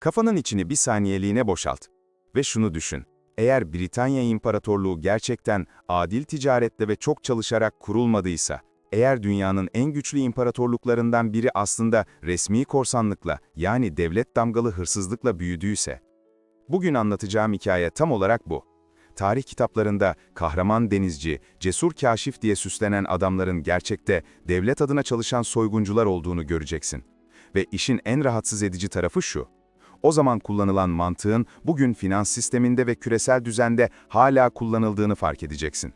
Kafanın içini bir saniyeliğine boşalt. Ve şunu düşün. Eğer Britanya İmparatorluğu gerçekten adil ticaretle ve çok çalışarak kurulmadıysa, eğer dünyanın en güçlü imparatorluklarından biri aslında resmi korsanlıkla, yani devlet damgalı hırsızlıkla büyüdüyse, bugün anlatacağım hikaye tam olarak bu. Tarih kitaplarında kahraman denizci, cesur kaşif diye süslenen adamların gerçekte devlet adına çalışan soyguncular olduğunu göreceksin. Ve işin en rahatsız edici tarafı şu. O zaman kullanılan mantığın bugün finans sisteminde ve küresel düzende hala kullanıldığını fark edeceksin.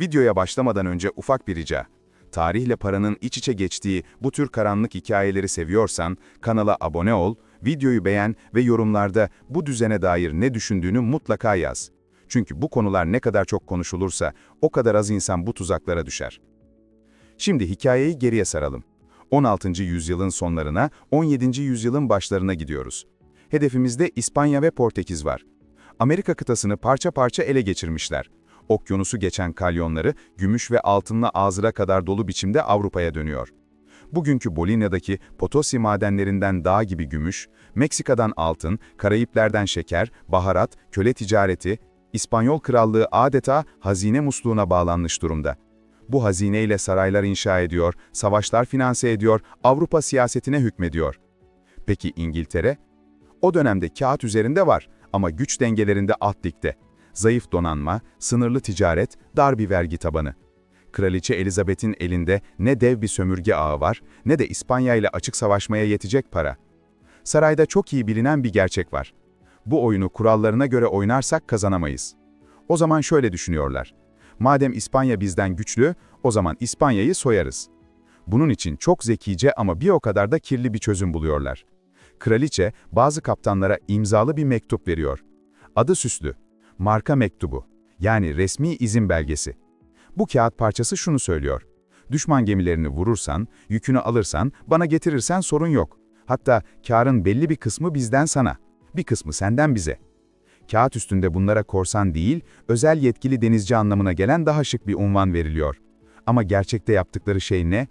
Videoya başlamadan önce ufak bir rica. Tarihle paranın iç içe geçtiği bu tür karanlık hikayeleri seviyorsan kanala abone ol, videoyu beğen ve yorumlarda bu düzene dair ne düşündüğünü mutlaka yaz. Çünkü bu konular ne kadar çok konuşulursa o kadar az insan bu tuzaklara düşer. Şimdi hikayeyi geriye saralım. 16. yüzyılın sonlarına, 17. yüzyılın başlarına gidiyoruz. Hedefimizde İspanya ve Portekiz var. Amerika kıtasını parça parça ele geçirmişler. Okyanusu geçen kalyonları gümüş ve altınla ağzıra kadar dolu biçimde Avrupa'ya dönüyor. Bugünkü Bolinya'daki Potosi madenlerinden dağ gibi gümüş, Meksika'dan altın, Karayipler'den şeker, baharat, köle ticareti, İspanyol krallığı adeta hazine musluğuna bağlanmış durumda. Bu hazineyle saraylar inşa ediyor, savaşlar finanse ediyor, Avrupa siyasetine hükmediyor. Peki İngiltere? O dönemde kağıt üzerinde var ama güç dengelerinde at dikte. Zayıf donanma, sınırlı ticaret, dar bir vergi tabanı. Kraliçe Elizabeth'in elinde ne dev bir sömürge ağı var, ne de İspanya ile açık savaşmaya yetecek para. Sarayda çok iyi bilinen bir gerçek var. Bu oyunu kurallarına göre oynarsak kazanamayız. O zaman şöyle düşünüyorlar. Madem İspanya bizden güçlü, o zaman İspanya'yı soyarız. Bunun için çok zekice ama bir o kadar da kirli bir çözüm buluyorlar. Kraliçe bazı kaptanlara imzalı bir mektup veriyor. Adı süslü. Marka mektubu. Yani resmi izin belgesi. Bu kağıt parçası şunu söylüyor. Düşman gemilerini vurursan, yükünü alırsan, bana getirirsen sorun yok. Hatta karın belli bir kısmı bizden sana, bir kısmı senden bize. Kağıt üstünde bunlara korsan değil, özel yetkili denizci anlamına gelen daha şık bir unvan veriliyor. Ama gerçekte yaptıkları şey ne?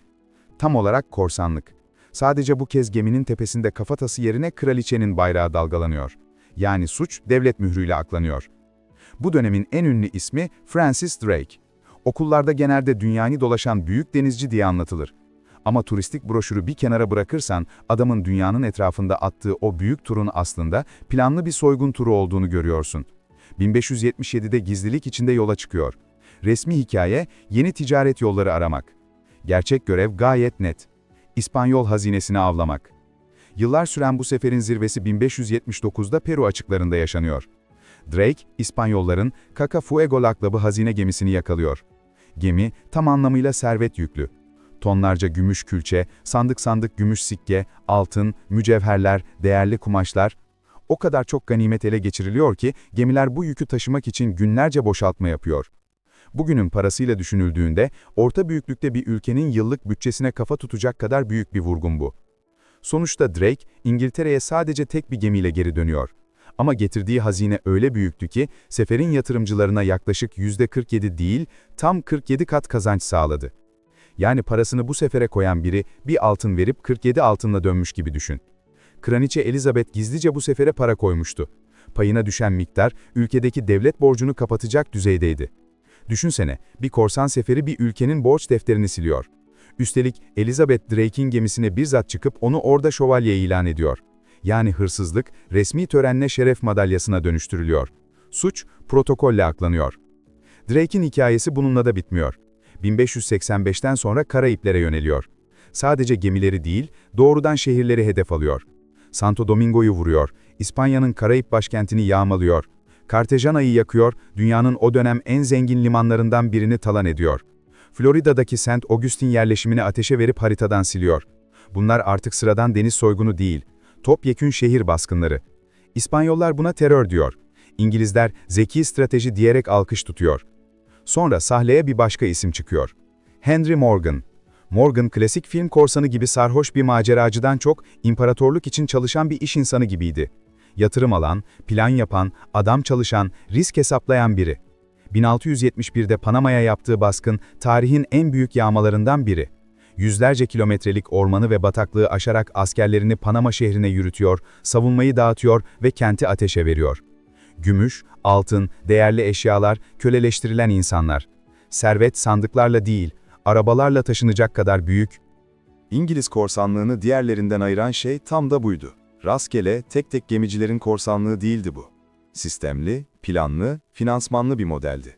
Tam olarak korsanlık. Sadece bu kez geminin tepesinde kafatası yerine kraliçenin bayrağı dalgalanıyor. Yani suç devlet mührüyle aklanıyor. Bu dönemin en ünlü ismi Francis Drake. Okullarda genelde dünyayı dolaşan büyük denizci diye anlatılır. Ama turistik broşürü bir kenara bırakırsan, adamın dünyanın etrafında attığı o büyük turun aslında planlı bir soygun turu olduğunu görüyorsun. 1577'de gizlilik içinde yola çıkıyor. Resmi hikaye, yeni ticaret yolları aramak. Gerçek görev gayet net. İspanyol hazinesini avlamak. Yıllar süren bu seferin zirvesi 1579'da Peru açıklarında yaşanıyor. Drake, İspanyolların Caca Fuego lakabı hazine gemisini yakalıyor. Gemi tam anlamıyla servet yüklü. Tonlarca gümüş külçe, sandık sandık gümüş sikke, altın, mücevherler, değerli kumaşlar. O kadar çok ganimet ele geçiriliyor ki gemiler bu yükü taşımak için günlerce boşaltma yapıyor. Bugünün parasıyla düşünüldüğünde orta büyüklükte bir ülkenin yıllık bütçesine kafa tutacak kadar büyük bir vurgun bu. Sonuçta Drake, İngiltere'ye sadece tek bir gemiyle geri dönüyor. Ama getirdiği hazine öyle büyüktü ki seferin yatırımcılarına yaklaşık %47 değil, tam 47 kat kazanç sağladı. Yani parasını bu sefere koyan biri bir altın verip 47 altınla dönmüş gibi düşün. Kraliçe Elizabeth gizlice bu sefere para koymuştu. Payına düşen miktar ülkedeki devlet borcunu kapatacak düzeydeydi. Düşünsene, bir korsan seferi bir ülkenin borç defterini siliyor. Üstelik Elizabeth Drake'in gemisine bizzat çıkıp onu orada şövalye ilan ediyor. Yani hırsızlık resmi törenle şeref madalyasına dönüştürülüyor. Suç protokolle aklanıyor. Drake'in hikayesi bununla da bitmiyor. 1585'ten sonra Karayiplere yöneliyor. Sadece gemileri değil, doğrudan şehirleri hedef alıyor. Santo Domingo'yu vuruyor, İspanya'nın Karayip başkentini yağmalıyor. Cartagena'yı yakıyor, dünyanın o dönem en zengin limanlarından birini talan ediyor. Florida'daki St. Augustine yerleşimini ateşe verip haritadan siliyor. Bunlar artık sıradan deniz soygunu değil, topyekün şehir baskınları. İspanyollar buna terör diyor. İngilizler zeki strateji diyerek alkış tutuyor. Sonra sahneye bir başka isim çıkıyor. Henry Morgan. Morgan klasik film korsanı gibi sarhoş bir maceracıdan çok imparatorluk için çalışan bir iş insanı gibiydi. Yatırım alan, plan yapan, adam çalışan, risk hesaplayan biri. 1671'de Panama'ya yaptığı baskın tarihin en büyük yağmalarından biri. yüzlerce kilometrelik ormanı ve bataklığı aşarak askerlerini Panama şehrine yürütüyor, savunmayı dağıtıyor ve kenti ateşe veriyor. Gümüş, altın, değerli eşyalar, köleleştirilen insanlar. Servet sandıklarla değil, arabalarla taşınacak kadar büyük, İngiliz korsanlığını diğerlerinden ayıran şey tam da buydu. Rastgele, tek tek gemicilerin korsanlığı değildi bu. Sistemli, planlı, finansmanlı bir modeldi.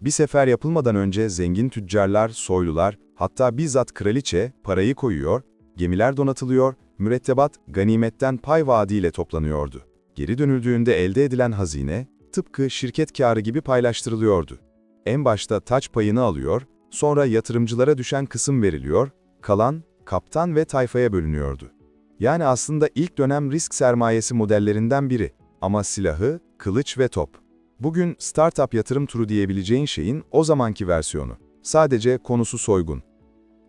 Bir sefer yapılmadan önce zengin tüccarlar, soylular, hatta bizzat kraliçe parayı koyuyor, gemiler donatılıyor, mürettebat ganimetten pay vaadiyle toplanıyordu. Geri dönüldüğünde elde edilen hazine, tıpkı şirket kârı gibi paylaştırılıyordu. En başta taç payını alıyor, sonra yatırımcılara düşen kısım veriliyor, kalan, kaptan ve tayfaya bölünüyordu. Yani aslında ilk dönem risk sermayesi modellerinden biri ama silahı, kılıç ve top. Bugün startup yatırım turu diyebileceğin şeyin o zamanki versiyonu. Sadece konusu soygun.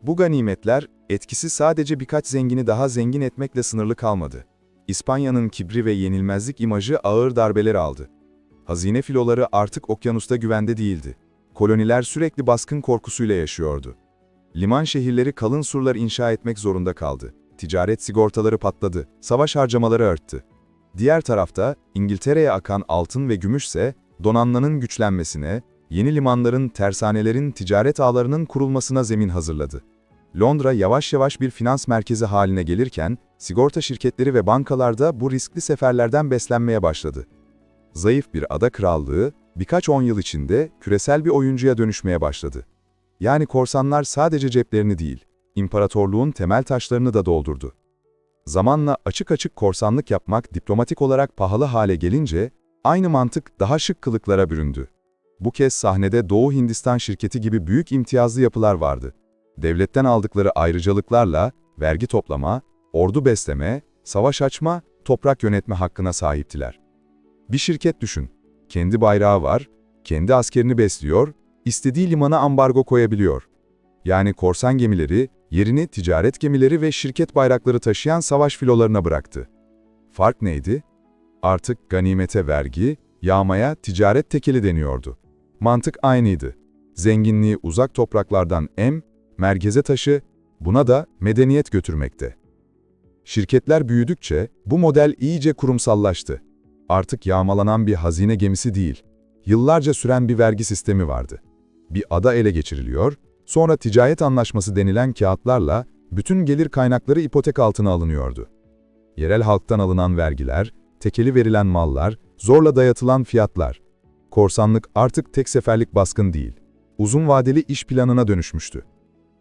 Bu ganimetler, etkisi sadece birkaç zengini daha zengin etmekle sınırlı kalmadı. İspanya'nın kibri ve yenilmezlik imajı ağır darbeler aldı. Hazine filoları artık okyanusta güvende değildi. Koloniler sürekli baskın korkusuyla yaşıyordu. Liman şehirleri kalın surlar inşa etmek zorunda kaldı. Ticaret sigortaları patladı, savaş harcamaları arttı. Diğer tarafta İngiltere'ye akan altın ve gümüşse donanmanın güçlenmesine, yeni limanların, tersanelerin, ticaret ağlarının kurulmasına zemin hazırladı. Londra yavaş yavaş bir finans merkezi haline gelirken, sigorta şirketleri ve bankalarda bu riskli seferlerden beslenmeye başladı. Zayıf bir ada krallığı, birkaç on yıl içinde küresel bir oyuncuya dönüşmeye başladı. Yani korsanlar sadece ceplerini değil, imparatorluğun temel taşlarını da doldurdu. Zamanla açık açık korsanlık yapmak diplomatik olarak pahalı hale gelince, aynı mantık daha şık kılıklara büründü. Bu kez sahnede Doğu Hindistan şirketi gibi büyük imtiyazlı yapılar vardı. Devletten aldıkları ayrıcalıklarla vergi toplama, ordu besleme, savaş açma, toprak yönetme hakkına sahiptiler. Bir şirket düşün. Kendi bayrağı var, kendi askerini besliyor, istediği limana ambargo koyabiliyor. Yani korsan gemileri, yerini ticaret gemileri ve şirket bayrakları taşıyan savaş filolarına bıraktı. Fark neydi? Artık ganimete vergi, yağmaya ticaret tekeli deniyordu. Mantık aynıydı. Zenginliği uzak topraklardan em, merkeze taşı, buna da medeniyet götürmekte. Şirketler büyüdükçe bu model iyice kurumsallaştı. Artık yağmalanan bir hazine gemisi değil, yıllarca süren bir vergi sistemi vardı. Bir ada ele geçiriliyor, sonra ticaret anlaşması denilen kağıtlarla bütün gelir kaynakları ipotek altına alınıyordu. Yerel halktan alınan vergiler, tekeli verilen mallar, zorla dayatılan fiyatlar. Korsanlık artık tek seferlik baskın değil, uzun vadeli iş planına dönüşmüştü.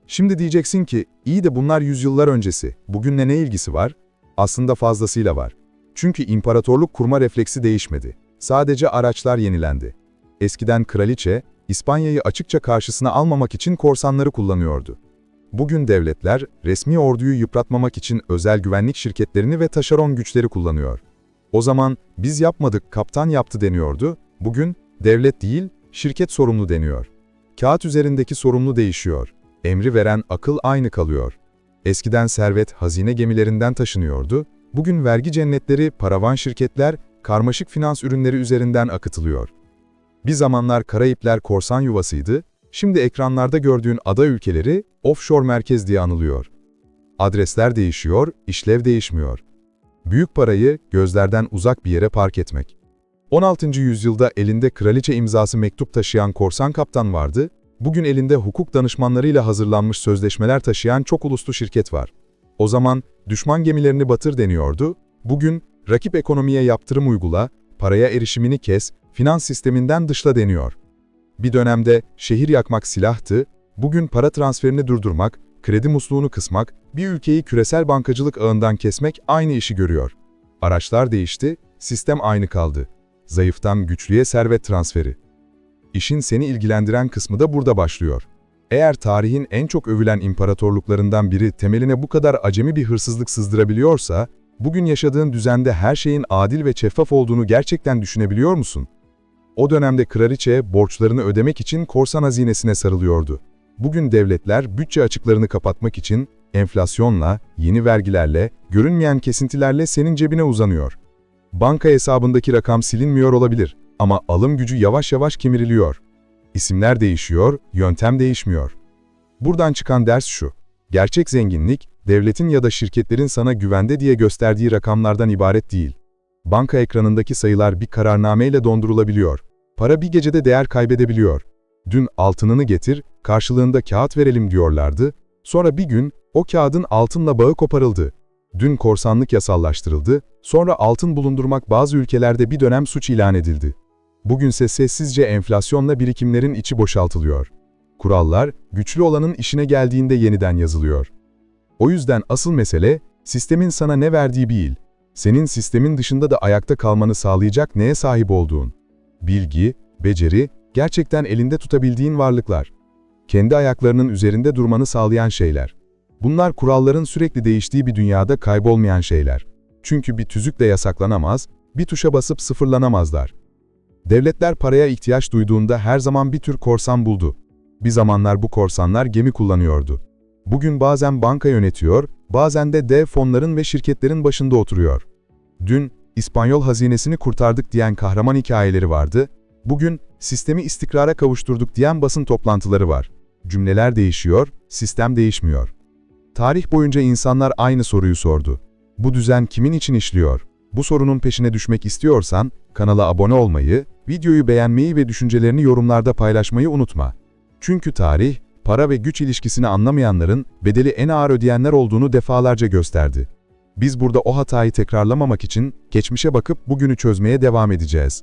Şimdi diyeceksin ki, iyi de bunlar yüzyıllar öncesi, bugünle ne ilgisi var? Aslında fazlasıyla var. Çünkü imparatorluk kurma refleksi değişmedi. Sadece araçlar yenilendi. Eskiden kraliçe, İspanya'yı açıkça karşısına almamak için korsanları kullanıyordu. Bugün devletler, resmi orduyu yıpratmamak için özel güvenlik şirketlerini ve taşeron güçleri kullanıyor. O zaman, biz yapmadık, kaptan yaptı deniyordu, bugün, devlet değil, şirket sorumlu deniyor. Kağıt üzerindeki sorumlu değişiyor. Emri veren akıl aynı kalıyor. Eskiden servet hazine gemilerinden taşınıyordu, bugün vergi cennetleri, paravan şirketler, karmaşık finans ürünleri üzerinden akıtılıyor. Bir zamanlar Karayipler korsan yuvasıydı, şimdi ekranlarda gördüğün ada ülkeleri offshore merkez diye anılıyor. Adresler değişiyor, işlev değişmiyor. Büyük parayı gözlerden uzak bir yere park etmek. 16. yüzyılda elinde kraliçe imzası mektup taşıyan korsan kaptan vardı, bugün elinde hukuk danışmanlarıyla hazırlanmış sözleşmeler taşıyan çok uluslu şirket var. O zaman düşman gemilerini batır deniyordu, bugün rakip ekonomiye yaptırım uygula, paraya erişimini kes, finans sisteminden dışla deniyor. Bir dönemde şehir yakmak silahtı, bugün para transferini durdurmak, kredi musluğunu kısmak, bir ülkeyi küresel bankacılık ağından kesmek aynı işi görüyor. Araçlar değişti, sistem aynı kaldı. Zayıftan güçlüye servet transferi. İşin seni ilgilendiren kısmı da burada başlıyor. Eğer tarihin en çok övülen imparatorluklarından biri temeline bu kadar acemi bir hırsızlık sızdırabiliyorsa, bugün yaşadığın düzende her şeyin adil ve şeffaf olduğunu gerçekten düşünebiliyor musun? O dönemde kraliçe borçlarını ödemek için korsan hazinesine sarılıyordu. Bugün devletler bütçe açıklarını kapatmak için enflasyonla, yeni vergilerle, görünmeyen kesintilerle senin cebine uzanıyor. Banka hesabındaki rakam silinmiyor olabilir ama alım gücü yavaş yavaş kemiriliyor. İsimler değişiyor, yöntem değişmiyor. Buradan çıkan ders şu. Gerçek zenginlik, devletin ya da şirketlerin sana güvende diye gösterdiği rakamlardan ibaret değil. Banka ekranındaki sayılar bir kararnameyle dondurulabiliyor. Para bir gecede değer kaybedebiliyor. Dün altınını getir, karşılığında kağıt verelim diyorlardı. Sonra bir gün o kağıdın altınla bağı koparıldı. Dün korsanlık yasallaştırıldı, sonra altın bulundurmak bazı ülkelerde bir dönem suç ilan edildi. Bugünse sessizce enflasyonla birikimlerin içi boşaltılıyor. Kurallar, güçlü olanın işine geldiğinde yeniden yazılıyor. O yüzden asıl mesele, sistemin sana ne verdiği değil, senin sistemin dışında da ayakta kalmanı sağlayacak neye sahip olduğun. Bilgi, beceri, gerçekten elinde tutabildiğin varlıklar. Kendi ayaklarının üzerinde durmanı sağlayan şeyler. Bunlar kuralların sürekli değiştiği bir dünyada kaybolmayan şeyler. Çünkü bir tüzükle yasaklanamaz, bir tuşa basıp sıfırlanamazlar. Devletler paraya ihtiyaç duyduğunda her zaman bir tür korsan buldu. Bir zamanlar bu korsanlar gemi kullanıyordu. Bugün bazen banka yönetiyor, bazen de dev fonların ve şirketlerin başında oturuyor. Dün, İspanyol hazinesini kurtardık diyen kahraman hikayeleri vardı, bugün sistemi istikrara kavuşturduk diyen basın toplantıları var. Cümleler değişiyor, sistem değişmiyor. Tarih boyunca insanlar aynı soruyu sordu. Bu düzen kimin için işliyor? Bu sorunun peşine düşmek istiyorsan, kanala abone olmayı, videoyu beğenmeyi ve düşüncelerini yorumlarda paylaşmayı unutma. Çünkü tarih, para ve güç ilişkisini anlamayanların bedeli en ağır ödeyenler olduğunu defalarca gösterdi. Biz burada o hatayı tekrarlamamak için geçmişe bakıp bugünü çözmeye devam edeceğiz.